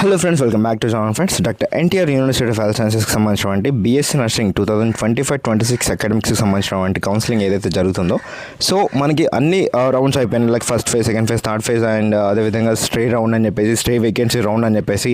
Hello friends welcome back to John friends doctor NTR university of health సైన్సెస్కి సంబంధించినటువంటి BSc nursing two thousand twenty five twenty six అకాడమిక్స్కి సంబంధించినటువంటి counselling ఏదైతే జరుగుతుందో. So మనకి అన్ని uh, rounds అయిపోయినాయి. Like first phase second phase third phase and అదేవిధంగా stray round అని చెప్పేసి స్ట్రే వేకెన్సీ రౌండ్ అని చెప్పేసి.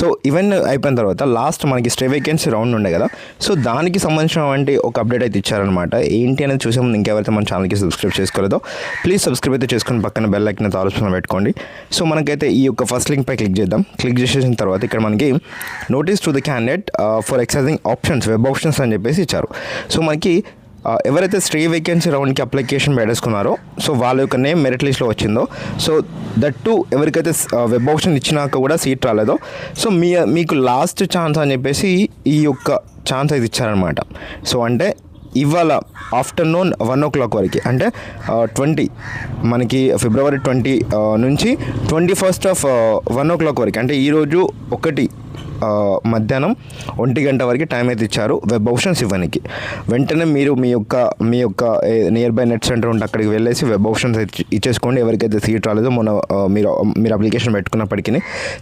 సో ఇవన్నీ అయిపోయిన తర్వాత లాస్ట్ మనకి స్ట్రే వేకెన్సీ రౌండ్ ఉండే కదా. సో దానికి సంబంధించినటువంటి ఒక అప్డేట్ అయితే ఇచ్చారనమాట ఏంటి అనేది చూసే ముందు ఇంకెవరైతే మన ఛానల్కి సబ్స్క్రైబ్ చేసుకోలేదో ప్లీజ్ సబ్స్క్రైబ్ అయితే చేసుకుని పక్కన బెల్ ఐకన్ ఆలోచన పెట్టుకోండి. సో మనకైతే ఈ యొక్క ఫస్ట్ లింక్ పై క్లిక్ చేద్దాం. క్లిక్ చేసిన తర్వాత ఇక్కడ మనకి notice to the candidate for exercising options web options అని చెప్పేసి ఇచ్చారు. సో మనకి uh, ఎవరైతే స్ట్రీ వేకెన్సీ రౌండ్కి అప్లికేషన్ పెట్టేసుకున్నారో సో వాళ్ళ యొక్క నేమ్ మెరిట్ లిస్ట్లో వచ్చిందో సో దట్ టు ఎవరికైతే uh, వెబ్ ఆప్షన్ ఇచ్చినాక కూడా సీట్ రాలేదో సో మీ మీకు లాస్ట్ ఛాన్స్ అని చెప్పేసి ఈ యొక్క ఛాన్స్ అయితే ఇచ్చారనమాట సో అంటే ఇవాళ ఆఫ్టర్నూన్ వన్ ఓ క్లాక్ వరకు. అంటే ట్వంటీ. మనకి ఫిబ్రవరి ట్వంటీ నుంచి twenty first of one o'clock వరకు. అంటే ఈరోజు ఒకటి మధ్యాహ్నం ఒంటి గంట వరకు టైం అయితే ఇచ్చారు వెబ్ ఆప్షన్స్ ఇవ్వడానికి. వెంటనే మీరు మీ యొక్క మీ యొక్క నియర్ బై నెట్ సెంటర్ ఉంటే అక్కడికి వెళ్ళేసి వెబ్ ఆప్షన్స్ ఇచ్చేసుకోండి. ఎవరికైతే సీట్ రాలేదో మొన్న మీరు మీరు అప్లికేషన్ పెట్టుకున్నప్పటికీ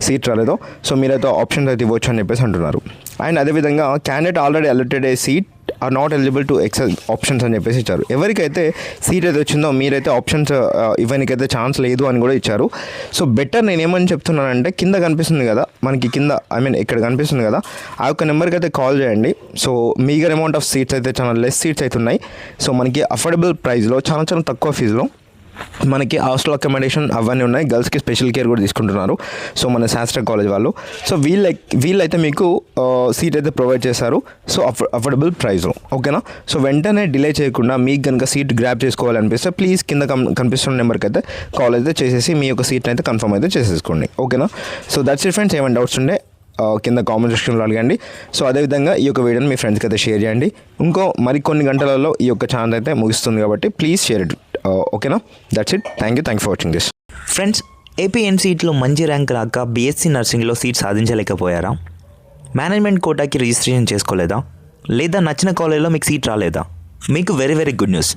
సీట్ రాలేదో. సో మీరైతే ఆప్షన్స్ అయితే ఇవ్వచ్చు అని చెప్పేసి అంటున్నారు. అండ్ అదేవిధంగా candidate already alerted a seat are not eligible to access options అని చెప్పేసి ఇచ్చారు. ఎవరికైతే సీట్ అయితే వచ్చిందో మీరైతే ఆప్షన్స్ ఇవ్వనికైతే ఛాన్స్ లేదు అని కూడా ఇచ్చారు. సో బెటర్ నేను ఏమని చెప్తున్నానంటే కింద కనిపిస్తుంది కదా మనకి కింద ఐ మీన్ ఇక్కడ కనిపిస్తుంది కదా ఆ యొక్క నెంబర్కి అయితే కాల్ చేయండి. So meagre amount of seats అయితే చాలా లెస్ సీట్స్ అయితే ఉన్నాయి. సో మనకి అఫోర్డబుల్ ప్రైస్లో చాలా చాలా తక్కువ ఫీజులో మనకి హాస్టల్ అకామిడేషన్ అవన్నీ ఉన్నాయి. గర్ల్స్కి స్పెషల్ కేర్ కూడా తీసుకుంటున్నారు. సో మన శాస్త్ర కాలేజ్ వాళ్ళు. సో వీళ్ళ వీళ్ళైతే మీకు సీట్ అయితే ప్రొవైడ్ చేశారు. సో అఫోర్డబుల్ ప్రైస్లో ఓకేనా సో వెంటనే డిలే చేయకుండా మీకు కనుక సీట్ గ్రాప్ చేసుకోవాలనిపిస్తే ప్లీజ్ కింద కం కనిపిస్తున్న నెంబర్కి అయితే కాల్ అయితే చేసేసి మీ యొక్క సీట్ని అయితే కన్ఫర్మ్ అయితే చేసేసుకోండి. ఓకేనా సో దట్స్ ఇట్ ఫ్రెండ్స్ ఏమైనా డౌట్స్ ఉండే కింద కామెంట్ సెక్షన్లో అడగండి. సో అదేవిధంగా ఈ యొక్క వీడియోని మీ ఫ్రెండ్స్కి అయితే షేర్ చేయండి. ఇంకో మరికొన్ని గంటలలో ఈ యొక్క ఛానల్ అయితే ముగుస్తుంది కాబట్టి ప్లీజ్ షేర్ ఇట్ ఓకేనా that's it thank you thank you for watching this friends ఏపీఎన్సీట్లో మంచి ర్యాంక్ రాక బీఎస్సీ నర్సింగ్లో సీట్ సాధించలేకపోయారా? మేనేజ్మెంట్ కోటాకి రిజిస్ట్రేషన్ చేసుకోలేదా? లేదా నచ్చిన కాలేజ్లో మీకు సీట్ రాలేదా? మీకు very very good news